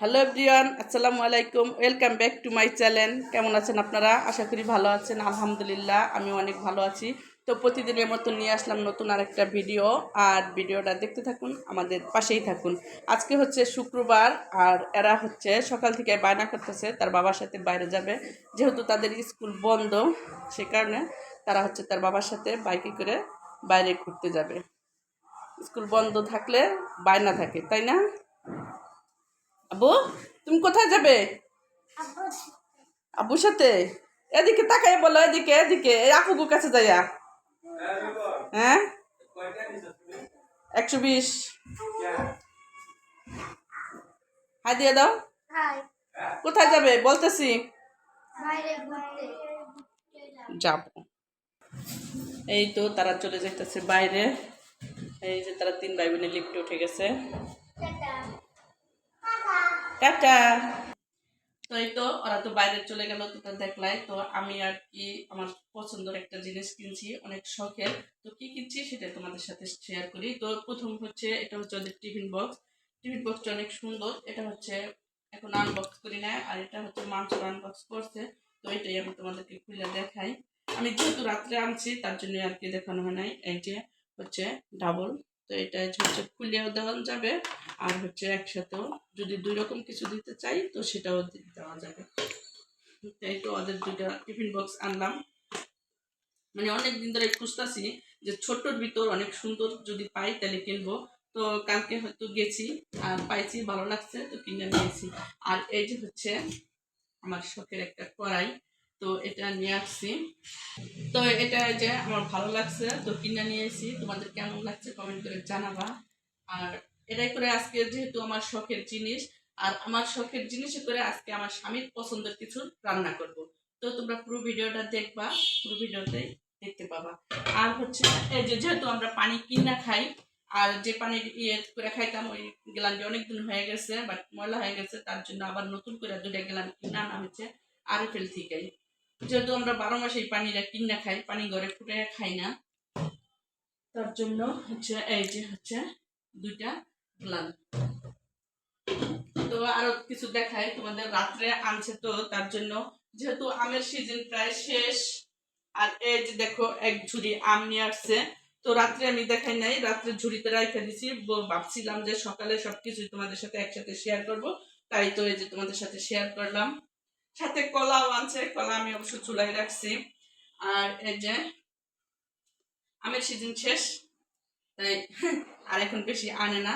Hello everyone আসসালামু আলাইকুম welcome back to my channel কেমন আছেন আপনারা? আশা করি ভালো আছেন, আলহামদুলিল্লাহ আমি অনেক ভালো আছি। তো প্রতিদিনের মতো নিয়ে আসলাম নতুন আর একটা ভিডিও আর ভিডিওটা দেখতে থাকুন, আমাদের পাশেই থাকুন। আজকে হচ্ছে শুক্রবার, আর এরা হচ্ছে সকাল থেকে বায়না করতেছে, তার বাবার সাথে বাইরে যাবে। যেহেতু তাদের স্কুল বন্ধ, সে কারণে তারা হচ্ছে তার বাবার সাথে বাইকে করে বাইরে ঘুরতে যাবে। স্কুল বন্ধ থাকলে বায়না থাকে, তাই না? আবু তুমি কোথায় যাবে? আব্বুর সাথে? এদিকে তাকাই বলো এদিকে এদিকে। এই আপুকুর কাছে যাইয়া। হ্যাঁ? একশো বিশ। হাই দিয়ে দাও। কোথায় যাবে? বলতেছি। যাব। এই তো তারা চলে যাইতেছে বাইরে। এই যে তারা তিন ভাই বোনের লিফটে উঠে গেছে। টাটা। তো এই তো, ওরা তো বাইরে চলে গেল, তো দেখলাই। তো আমি আর কি আমার পছন্দের একটা জিনিস কিনছি, অনেক শখের। তো কি কিনছি সেটা তোমাদের সাথে শেয়ার করি। তো প্রথম হচ্ছে, এটা হচ্ছে ওদের টিফিন বক্স টিফিন বক্সটা অনেক সুন্দর। এটা হচ্ছে, এখন আনবক্স করি না আর এটা হচ্ছে মাংসর আনবক্স করছে। তো এটাই আমি তোমাদেরকে খুলে দেখাই। আমি যেহেতু রাত্রে আনছি, তার জন্য আর কি দেখানো হয় নাই। এই যে হচ্ছে ডাবল তো এটা হচ্ছে খুলেও দেওয়া যাবে। আর হচ্ছে একসাথেও যদি দুই রকম কিছু দিতে চাই, তো সেটাও দেওয়া যাবে। তাই তো ওদের দুইটা টিফিন বক্স আনলাম। মানে অনেক দিন ধরে খুঁজতেছি যে ছোট্টর ভিতর অনেক সুন্দর যদি পাই তাহলে কিনবো। তো কালকে হয়তো গেছি আর পাইছি, ভালো লাগছে, তো কিনে নিয়েছি। আর এই যে হচ্ছে আমার শখের একটা কড়াই, তো এটা নিয়ে আসছি। তো এটা যে আমার ভালো লাগছে, তো কিনে নিয়ে এসেছি। তোমাদের কেমন লাগছে কমেন্ট করে জানাবা। আর এটাই করে আজকে যেহেতু আমার শখের জিনিস, আর আমার শখের জিনিসে করে আজকে আমার স্বামীর পছন্দের কিছু রান্না করব। তো তোমরা পুরো ভিডিওটা দেখবা, পুরো ভিডিওতে দেখতে পাবা। আর হচ্ছে যেহেতু আমরা পানি কিনা খাই, আর যে পানি ইয়ে করে খাইতাম, ওই গ্লানটি অনেকদিন হয়ে গেছে, বাট ময়লা হয়ে গেছে, তার জন্য আবার নতুন করে দুটা গ্লান কিনে আনা হয়েছে আরএফএল থেকেই। যেহেতু আমরা বারো মাসে এই পানিটা কিনা খাই, পানি ঘরে ফুটে খাই না, তার জন্য হচ্ছে, এই যে হচ্ছে দুইটা গ্লান তো আরও কিছু দেখাই, তোমাদের রাত্রে আনছে তো তার জন্য। যেহেতু আমের সিজন প্রায় শেষ, আর এই যে দেখো, এক ঝুড়ি আম নিয়ে আসছে। তো রাত্রে আমি দেখাই নাই, রাত্রে ঝুড়িতে রাখা দিছি। ভাবছিলাম যে সকালে সবকিছু তোমাদের সাথে একসাথে শেয়ার করব। তাই তো এই যে তোমাদের সাথে শেয়ার করলাম। সাথে কলাও আনছে, কলা আমি অবশ্য চুলাই রাখছি। আর এই যে আমের সিজন শেষ, তাই, আর এখন বেশি আনে না।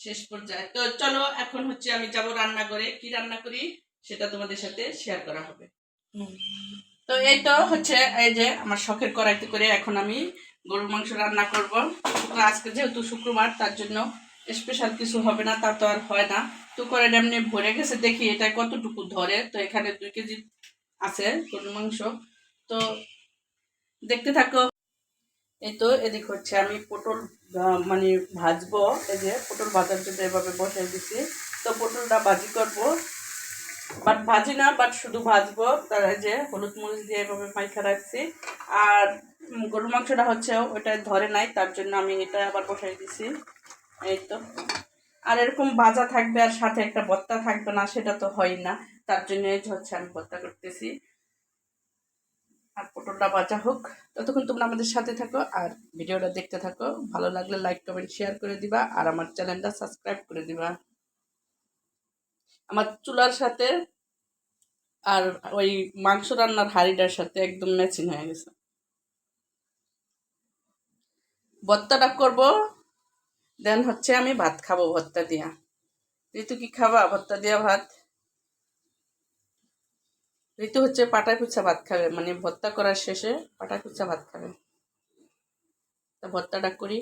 শেষ পর্যায়ে। তো চলো এখন হচ্ছে আমি যাব রান্না করে। কি রান্না করি সেটা তোমাদের সাথে শেয়ার করা হবে। তো এই তো হচ্ছে এই যে আমার শখের কড়াইতে করে এখন আমি গরুর মাংস রান্না করব। তো আজকে যেহেতু শুক্রবার তার জন্য স্পেশাল কিছু হবে না তা তো আর হয় না। তো কড়াইটা এমনি ভরে গেছে দেখি এটা কতটুকু ধরে। তো এখানে দুই কেজি আছে গরুর মাংস। তো দেখতে থাকো। এই তো এদিক হচ্ছে, আমি পটল মানে ভাজবো, এই যে পটল ভাজার জন্য এভাবে বসাই দিছি। তো পটলটা ভাজি করব। বাট ভাজি না, বাট শুধু ভাজবো, তার এই যে হলুদ মরিচ দিয়ে এভাবে মাইখা রাখছি। আর গরুর মাংসটা হচ্ছে ওটা ধরে নাই, তার জন্য আমি এটা আবার বসাই দিছি। এই তো। আর এরকম ভাজা থাকবে, আর সাথে একটা ভর্তা থাকবে না, সেটা তো হয় না। তার জন্য হচ্ছে আমি ভর্তা করতেছি। আর পটলটা ভাজা হোক। ততক্ষণ তোমরা আমাদের সাথে থাকো আর ভিডিওটা দেখতে থাকো। ভালো লাগলে লাইক কমেন্ট শেয়ার করে দিবা আর আমার চ্যানেলটা সাবস্ক্রাইব করে দিবা। আমার চুলার সাথে আর ওই মাংস রান্নার হাঁড়িটার সাথে একদম ম্যাচিং হয়ে গেছে। ভর্তাটা করব দেন হচ্ছে আমি ভাত খাব ভর্তা দিয়া। ঋতু কি খাবা? ভর্তা দিয়া ভাত। ঋতু হচ্ছে পাটায় পুচ্ছা ভাত খাবে মানে ভর্তা করার শেষে পাটায় পুচ্ছা ভাত খাবে। তা ভর্তাটা করি।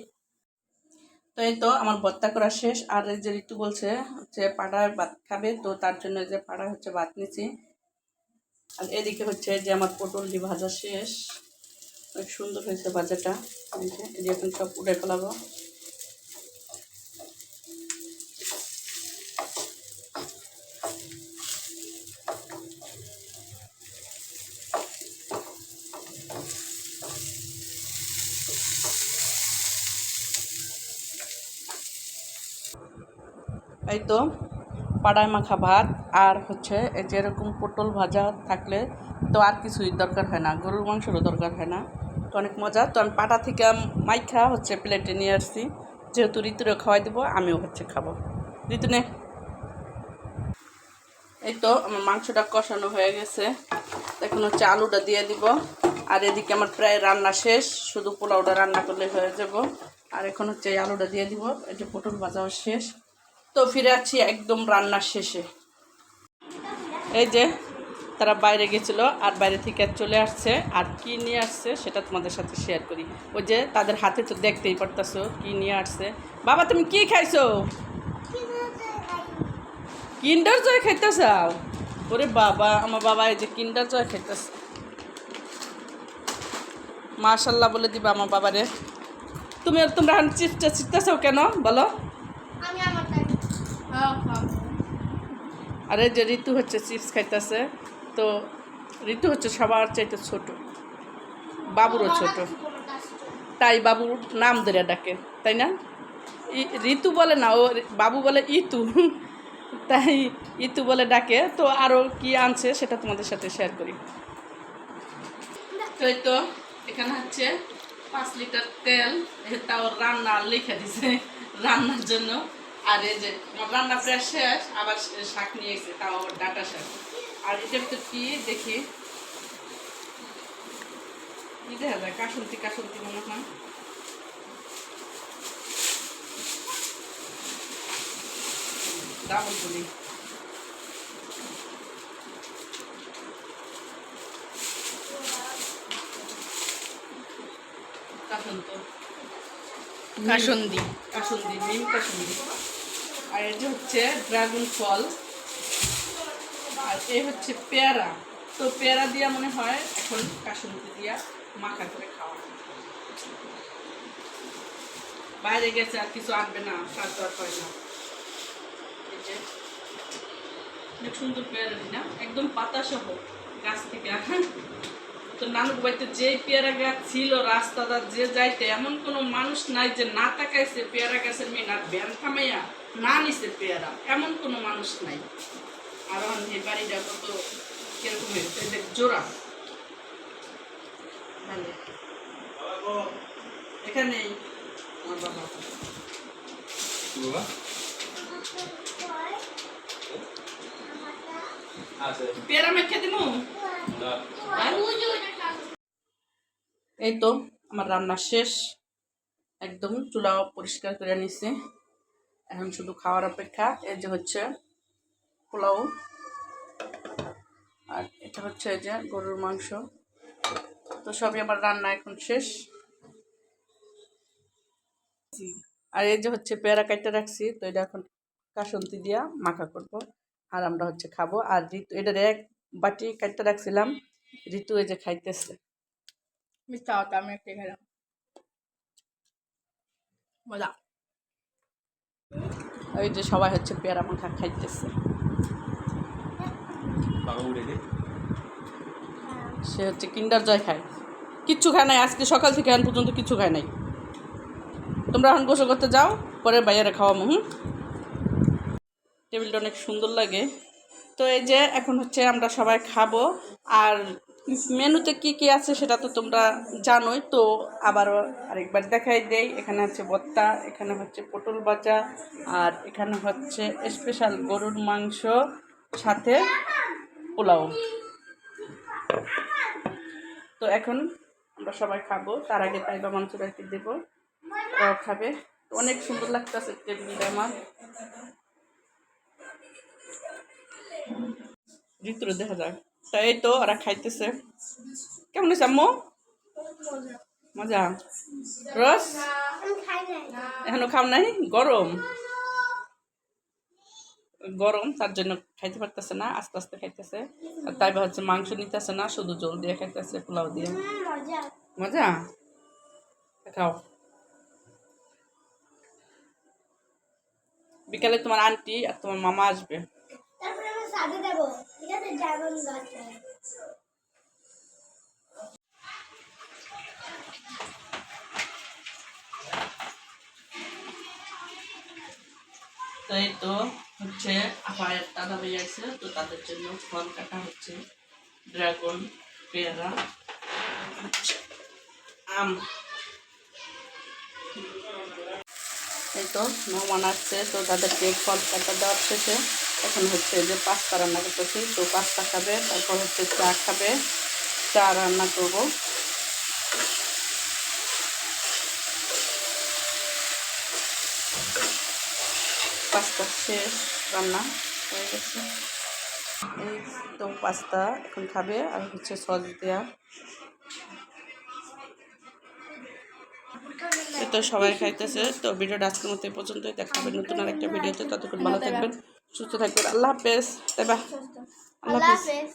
তো এই তো আমার ভর্তা করা শেষ, আর এই যে ঋতু বলছে হচ্ছে পাটায় ভাত খাবে, তো তার জন্য যে পাটা হচ্ছে ভাত নিচ্ছি। আর এদিকে হচ্ছে যে আমার পটল পটলটি ভাজা শেষ। অনেক সুন্দর হয়েছে ভাজাটা। এখন সব উড়ে ফেলাবো। এই তো পাড়ায় মাখা ভাত আর হচ্ছে এই যে এরকম পটল ভাজা থাকলে তো আর কিছুই দরকার হয় না, গরুর মাংসেরও দরকার হয় না। তো অনেক মজা। তো আমি পাটা থেকে মাইখা হচ্ছে প্লেটে নিয়ে আসছি। যেহেতু ঋতুরে খাওয়াই দেবো, আমিও হচ্ছে খাব। ঋতু নে এই তো আমার মাংসটা কষানো হয়ে গেছে। এখন হচ্ছে আলুটা দিয়ে দিব। আর এদিকে আমার প্রায় রান্না শেষ, শুধু পোলাওটা রান্না করলে হয়ে যাব। আর এখন হচ্ছে এই আলুটা দিয়ে দিব। এই যে পটল ভাজাও শেষ। তো ফিরে আছি একদম রান্নার শেষে। এই যে, তারা বাইরে গেছিল আর বাইরে থেকে চলে আসছে। আর কি নিয়ে আসছে সেটা তোমাদের সাথে শেয়ার করি। ওই যে, তাদের হাতে তো দেখতেই পারতাছো কি নিয়ে আসছে। বাবা, তুমি কি খাইছো? কিন্ডার জয় খাইতে ওরে বাবা, আমার বাবা এই যে কিন্ডার জয় খাইতেছে। মাশাল্লাহ বলে দিবা আমার বাবারে। তুমি তোমরা চিপটা চিপতেছো কেন? বলো আমি আমারটা হ্যাঁ খাব আর এই যে ঋতু হচ্ছে চিপস খাইতেছে তো ঋতু হচ্ছে সবার চাইতে ছোট। বাবুরও ছোট। তাই বাবুর নাম ধরে ডাকে তাই না? ঋতু বলে না ও বাবু বলে ইতু। তাই ইতু বলে ডাকে তো আরও কি আনছে সেটা তোমাদের সাথে শেয়ার করি। তো এই তো এখানে হচ্ছে পাঁচ লিটার তেল তাও রান্না লিখে দিছে রান্নার জন্য। আর এই যে রান্না প্রায় শেষ আবার শাক নিয়ে এসে তাও আবার ডাটা শাক। আর এটার তো কি দেখি? কি দেখা যায়? কাসন্তি কাসন্তি মনে হয়। ডাবল বলি কাসন্ত। কাসন্দি কাসন্দি নিম কাসন্দি আর যে হচ্ছে ড্রাগন ফল। আর এই হচ্ছে পেয়ারা। তো পেয়ারা দিয়া মনে হয় এখন কাসন্দি দিয়া মাখা করে খাওয়া বাইরে গেছে আর কিছু আনবে না কাজ দরকার না। সুন্দর পেয়ারা না? একদম পাতা সহ গাছ থেকে। তো নানুর বাড়িতে যে পেয়ারা গাছ ছিল, রাস্তাটা যে যাইতে, এমন কোনো মানুষ নাই যে না তাকাইছে পেয়ারা গাছের মেয়ে, না ব্যান থামাইয়া না নিছে পেয়ারা এমন কোনো মানুষ নাই। আর এই বাড়িটা কত কীরকম হয়েছে? জোড়া। ভালো। এখানেই আমার বাবা। বাবা? পেয়ারা মেখে এই তো আমার রান্না শেষ। একদম চুলা পরিষ্কার করে নিছি। এখন শুধু খাওয়ার অপেক্ষা, এই যে হচ্ছে পোলাও, আর এটা হচ্ছে যে গরুর মাংস। তো সবই আমার রান্না এখন শেষ। আর এই যে হচ্ছে পেয়ারা কাটতে রাখছি, তো এটা এখন কাসন্তি দিয়া মাখা করব, আর আমরা হচ্ছে খাব। আর ঋতু এটার এক বাটি কাটতে রাখছিলাম, ঋতু এই যে খাইতেছে। মিথ্যা কথা আমি একটা খেলাম মজা। ওই যে সবাই হচ্ছে পেয়ারা মাখা খাইতেছে। সে হচ্ছে কিন্ডার জয় খায়। কিচ্ছু খায় নাই আজকে সকাল থেকে এখন পর্যন্ত কিছু খায় নাই। তোমরা এখন গোসল করতে যাও পরে বাইরে খাওয়ামো হুম? টেবিলটা অনেক সুন্দর লাগে। তো এই যে এখন হচ্ছে আমরা সবাই খাব আর মেনুতে কি কি আছে সেটা তো তোমরা জানোই, তো আবারও আরেকবার দেখাই দেই। এখানে হচ্ছে বত্তা এখানে হচ্ছে পটল ভাজা, আর এখানে হচ্ছে স্পেশাল গরুর মাংস, সাথে পোলাও। তো এখন আমরা সবাই খাব। তার আগে তাই তাইবা মাংসটাকে দেবো। ওরাও খাবে। অনেক সুন্দর লাগতেছে টেবিলটা আমার। ভিতরে দেখা যায় তা এই তো ওরা খাইতেছে কেমন হয়েছে আম্মু মজা রস এখনও খাও নাই গরম গরম তার জন্য খাইতে পারতেছে না আস্তে আস্তে খাইতেছে আর তাই হচ্ছে মাংস নিতেছে না শুধু জল দিয়ে খাইতেছে পোলাও দিয়ে মজা খাও বিকালে তোমার আন্টি আর তোমার মামা আসবে তারপরে আমি গাছে তাই তো হচ্ছে আপায়ের দাদা ভাই আছে, তো তাদের জন্য ফল কাটা হচ্ছে। ড্রাগন, পেয়ারা, আম। এই তো মেহমান আসছে, তো তাদেরকে ফল কাটা দেওয়ার শেষে এখন হচ্ছে যে পাস্তা রান্না করতেছি। তো পাস্তা খাবে, তারপর হচ্ছে চা খাবে। চা রান্না করব। পাস্তা শেষ, রান্না হয়ে গেছে। এই তো পাস্তা এখন খাবে, আর হচ্ছে সস দেওয়া তো সবাই খাইতেছে। তো ভিডিওটা আজকের মতো পর্যন্তই। দেখা হবে নতুন আর একটা ভিডিওতে। ততক্ষণ ভালো থাকবেন। সুস্থ থাকবেন। আল্লাহ হাফেজ। তাই বা। আল্লাহ হাফেজ।